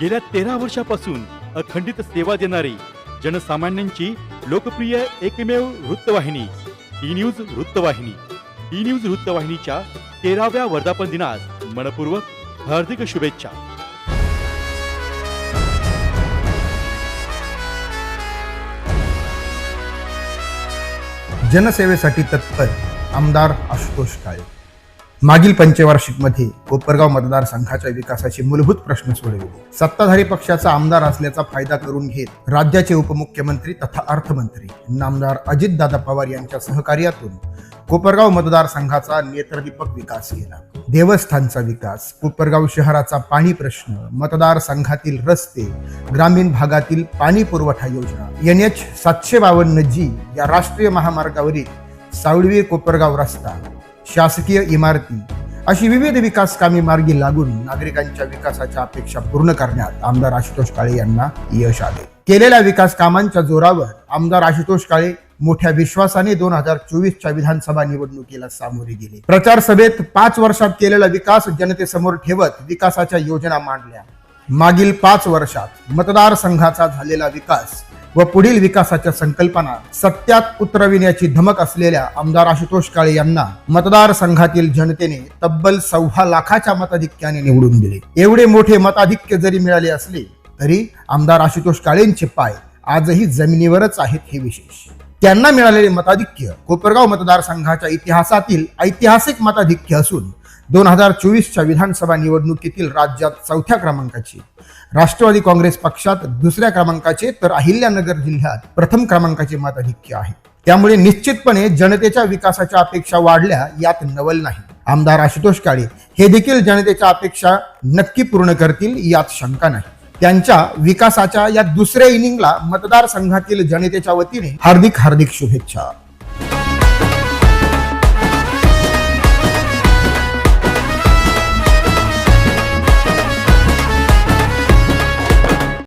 गेल्या तेरा वर्षापासून अखंडित सेवा देणारी जनसामान्यांची लोकप्रिय एकमेव वृत्तवाहिनी टी न्यूज वृत्तवाहिनी. टी न्यूज वृत्तवाहिनीच्या तेराव्या वर्धापन दिनास मनपूर्वक हार्दिक शुभेच्छा. जनसेवेसाठी तत्पर आमदार आशुतोष काळे. मागील पंचवार्षिकमध्ये कोपरगाव मतदारसंघाच्या विकासाचे मूलभूत प्रश्न सोडविले. सत्ताधारी पक्षाचा आमदार असल्याचा फायदा करून घेत राज्याचे उपमुख्यमंत्री तथा अर्थमंत्री नामदार अजितदादा पवार यांच्या सहकार्यातून कोपरगाव मतदारसंघाचा नेत्रदीपक विकास केला. देवस्थानचा विकास कोपरगाव शहराचा पाणी प्रश्न मतदारसंघातील रस्ते ग्रामीण भागातील पाणी पुरवठा योजना एन एच सातशे बावन्न जी या राष्ट्रीय महामार्गावरील सावळवी कोपरगाव रस्ता शासकीय इमारती अशी विविध विकास कामे मार्गी लागून नागरिकांच्या विकासाच्या अपेक्षा पूर्ण करण्यात आमदार आशुतोष काळे यांना यश आले. केलेल्या विकास कामांच्या जोरावर आमदार आशुतोष काळे मोठ्या विश्वासाने दोन हजार चोवीसच्या विधानसभा निवडणुकीला सामोरे गेले. प्रचार सभेत पाच वर्षात केलेला विकास जनतेसमोर ठेवत विकासाच्या योजना मांडल्या. मागील पाच वर्षात मतदारसंघाचा झालेला विकास व पुढील विकासाच्या संकल्पना सत्यात उतरविण्याची धमक असलेल्या आमदार आशुतोष काळे यांना मतदारसंघातील जनतेने तब्बल सव्वा लाखाच्या मताधिक्याने निवडून दिले. एवढे मोठे मताधिक्य जरी मिळाले असले तरी आमदार आशुतोष काळेंचे पाय आजही जमिनीवरच आहेत हे विशेष. त्यांना मिळालेले मताधिक्य कोपरगाव मतदारसंघाच्या इतिहासातील ऐतिहासिक मताधिक्य असून दोन हजार चोवीसच्या विधानसभा निवडणुकीतील राज्यात चौथ्या क्रमांकाची. राष्ट्रवादी काँग्रेस पक्षात दुसऱ्या क्रमांकाचे तर अहिल्यानगर जिल्ह्यात प्रथम क्रमांकाचे मताधिक्य आहे. त्यामुळे निश्चितपणे जनतेच्या विकासाच्या अपेक्षा वाढल्या यात नवल नाही. आमदार आशुतोष काळे हे देखील जनतेच्या अपेक्षा नक्की पूर्ण करतील यात शंका नाही. त्यांच्या विकासाच्या या दुसऱ्या इनिंगला मतदारसंघातील जनतेच्या वतीने हार्दिक हार्दिक शुभेच्छा.